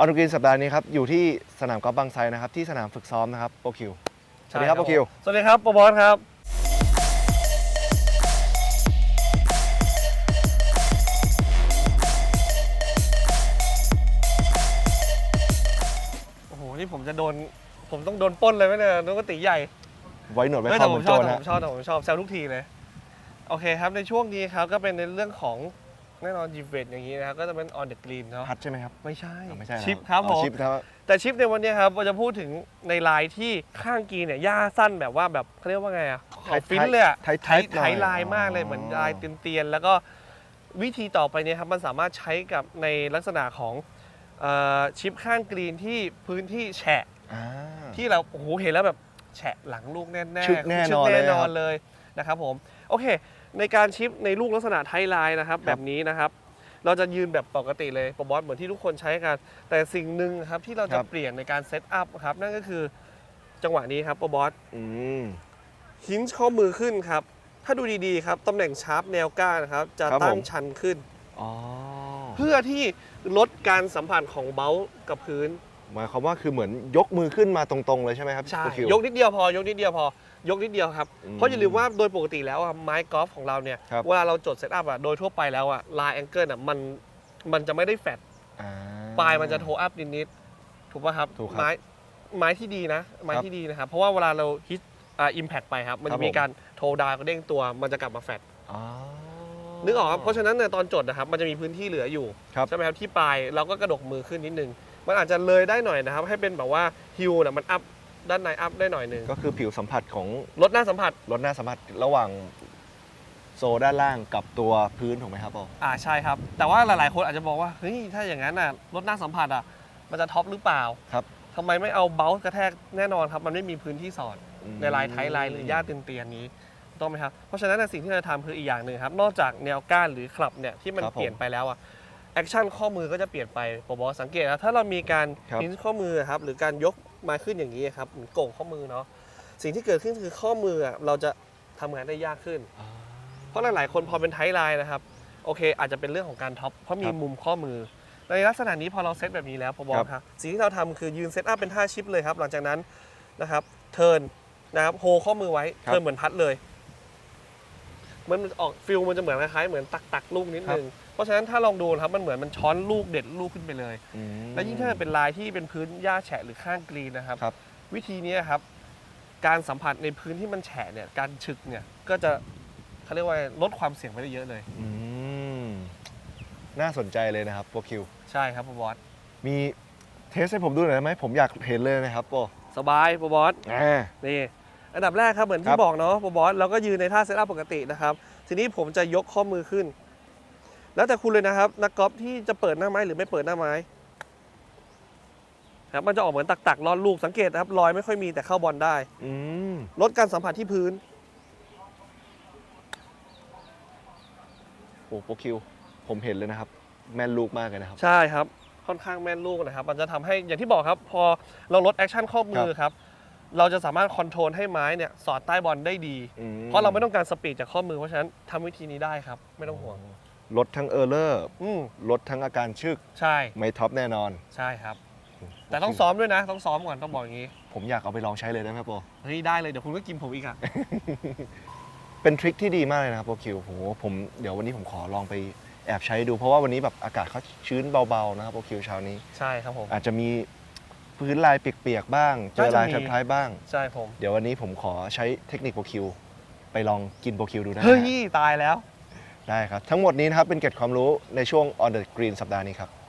ออนกรีนสัปดาห์นี้ครับอยู่ที่สนามกอล์ฟบางไทรนะครับที่สนามฝึกซ้อมนะครับโปรคิวสวัสดีครับโปรคิวสวัสดีครับโปรบอสครับโอ้โหนี่ผมจะโดนผมต้องโดนปล้นเลยไหมเนี่ยน้องกติใหญ่ไว้หนวดไว้เฮ้ยคอแต่เหผมือมนชโจอบรแต่นะผมชอบแต่ผมชอบแซวทุกทีเลย โอเคครับในช่วงนี้ครับก็เป็นในเรื่องของ แน่นอนจีเวตอย่างนี้นะครับก็จะเป็น on the green เนาะพัดใช่ไหมครับไม่ใช่อ๋อไม่ใช่นะชิปครับอ๋ผอม ชิปครับแต่ชิปในวันนี้ครับเราจะพูดถึงในลายที่ข้างกรีนเนี่ยหญ้าสั้นแบบว่าแบบเขาเรียกว่าไงอะเขาฟินเลยอะไทยไทไทยยไทยลายมากเลยเหมือนลายเตียนๆแล้วก็วิธีต่อไปเนี่ยครับมันสามารถใช้กับในลักษณะของเอ่อชิปข้างกรีนที่พื้นที่แฉะอ่า ที่เราโอ้โหเห็นแล้วแบบแฉะหลังลูกแน่ๆชึกแน่นอนชึกแน่นอนเลยครับเลยนะครับผมโอเค ในการชิปในลูกลักษณะไทยลายนะครับ แบบนี้นะครับ เราจะยืนแบบปกติเลยปบอสเหมือนที่ทุกคนใช้กัน แต่สิ่งหนึ่งครับที่เราคจะรับ เปลี่ยนในการเซตอัพครับ นั่นก็คือจังหวะนี้ครับปบอส อืม หินข้อมือขึ้นครับ ถ้าดูดีๆครับ ตำแหน่งชาร์ปแนวก้านนะครับ จะครับตั้ผงม ชันขึ้น อ๋อ เพื่อที่ลดการสัมผัสของเบ้ากับพื้น หมายความว่าคือเหมือนยกมือขึ้นมาตรงๆเลยใช่ไหมครับใช่โปรคิว ยกนิดเดียวพอยกนิดเดียวพอยกนิดเดียวครับ อืมเพราะอย่าลืมว่าโดยปกติแล้วอะไม้กอล์ฟของเราเนี่ย ครับ เวลาเราจดเซตอัพอะโดยทั่วไปแล้วอะลายแองเกิลอะมันมันจะไม่ได้แฟดอ่า ปลายมันจะโทอัพนิดๆถูกป่ะครับถูกครับไม้ไม้ที่ดีนะ ไม้ครับที่ดีนะครับ เพราะว่าเวลาเราฮิตอ่าอิมแพกไปครับ มันครัจะบมีผมการโทดาวก็เด้งตัว มันจะกลับมาแฟดอ๋อ นึกออกครับเพราะฉะนั้นเนี่ยตอนจดนะครับมันจะมีพื้นที่เหลืออยู่ครับ ใช่ไหมครับที่ปลายเราก็กระดกมือขึ้นนิดนึง มันอาจจะเลยได้หน่อยนะครับ ให้เป็นแบบว่าฮิวนะมันอัพด้านในอัพได้หน่อยหนึงก็คือผิวสัมผัสของลดหน้าสัมผัสรถหน้าสัมผัสระหว่างโซด้านล่างกับตัวพื้นถูกไหมครับปออ่าใช่ครับ แต่ว่าหลายๆคนอาจจะบอกว่าเฮ้ยถ้าอย่างนั้นน่ะลดหน้าสัมผัสอะมันจะท็อปหรือเปล่าครับทำไมไม่เอาเบลกระแทกแน่นอนครับ มันไม่มีพื้นที่สอดอืมในลายไทยลายหรือหญ้าเตียนๆนี้ถูกต้องไหมครับเพราะฉะนั้นนะสิ่งที่เราทำคืออีกอย่างหนึ่งครับ นอกจากแนวก้านหรือคลับเนี่ยที่มันครับผมเปลี่ยนไปแล้วอะ แอคชั่นข้อมือก็จะเปลี่ยนไปปบสังเกตนะถ้าเรามีการครับพิ้นข้อมือครับหรือการยกมาขึ้นอย่างนี้ครับเหมือนโก่งข้อมือเนาะสิ่งที่เกิดขึ้นคือข้อมืออะเราจะทำงานได้ยากขึ้นอ่าเพราะหลาย ๆ คนพอเป็นไทยไลน์นะครับโอเค อาจจะเป็นเรื่องของการท็อปเพราะมีครับมุมข้อมือ ในลักษณะนี้พอเราเซตแบบนี้แล้วพอบอครัลบครับสิ่งที่เราทำคือยืนเซตอัพเป็นท่าชิปเลยครับ หลังจากนั้นนะครับเทิร์นนะครับโฮข้อมือไว้เทิร์นเหมือนพัดเลยมันออกฟิลมันจะเหมือนคล้ายๆเหมือนตักตักๆลูกนิดนึงเพ ราะฉะนั้นถ้าลองดูนะครับมันเหมือนมันช้อนลูกเด็ดลูกขึ้นไปเลย อืม และยิ่งถ้าเป็นลายที่เป็นพื้นหญ้าแฉะหรือข้างกรีนนะครับ ครับ วิธีนี้ครับ การสัมผัสในพื้นที่มันแฉะเนี่ยการฉึกเนี่ยก็จะเขาเรียกว่าลดความเสี่ยงไปได้เยอะเลย อืมน่าสนใจเลยนะครับโปรคิว ใช่ครับปบอสมีเทสให้ผมดูหน่อยได้ไหมผมอยากเห็นเลยนะครับโปรสบายปบอส อ่า นี่อันดับแรกครับเหมือนคที่รับบอกเนาะปบอสเราก็ยืนในท่าเซตอัพปกตินะครับ ทีนี้ผมจะยกข้อมือขึ้น แล้วแต่คุณเลยนะครับ นักกอล์ฟที่จะเปิดหน้าไม้หรือไม่เปิดหน้าไม้ครับมันจะออกเหมือนตักๆลอดลูกสังเกตนะครับรอยไม่ค่อยมีแต่เข้าบอลได้อืมลดการสัมผัสที่พื้นโอ้โปรคิว ผมเห็นเลยนะครับ แม่นลูกมากเลยนะครับ ใช่ครับ ค่อนข้างแม่นลูกนะครับ มันจะทำให้อย่างที่บอกครับ พอเราลดแอคชั่นข้อมือครับ เราจะสามารถคอนโทรลให้ไม้เนี่ยสอดใต้บอลได้ดีอืเพราะเราไม่ต้องการสปีดจากข้อมือเพราะฉะนั้นทำวิธีนี้ได้ครับ ไม่ต้องห่วง ลดทั้งเออร์เลอร์อืมลดทั้งอาการชึก ใช่ไม่ท็อปแน่นอน ใช่ครับ แต่ต้องซ้อมด้วยนะ ต้องซ้อมก่อนต้องบอกอย่างนี้ผมอยากเอาไปลองใช้เลยได้ไหมโปรเฮ้ยได้เลยเดี๋ยวคุณก็กินผมอีกอะ เป็นทริคที่ดีมากเลยนะครับโปรคิวโหผมเดี๋ยววันนี้ผมขอลองไปแอบใช้ดู เพราะว่าวันนี้แบบอากาศเขาชื้นเบาๆนะครับโปรคิวเช้านี้ ใช่ครับผม อาจจะมีพื้นลายเปียกๆบ้าง เจอน่าจะลายมีท้ายๆบ้าง ใช่ผม เดี๋ยววันนี้ผมขอใช้เทคนิคโปรคิว ไปลองกินโปรคิวดูได้ไหมเฮ้ยตายแล้ว ได้ครับ ทั้งหมดนี้นะครับเป็นเกร็ดความรู้ในช่วง on the green สัปดาห์นี้ครับ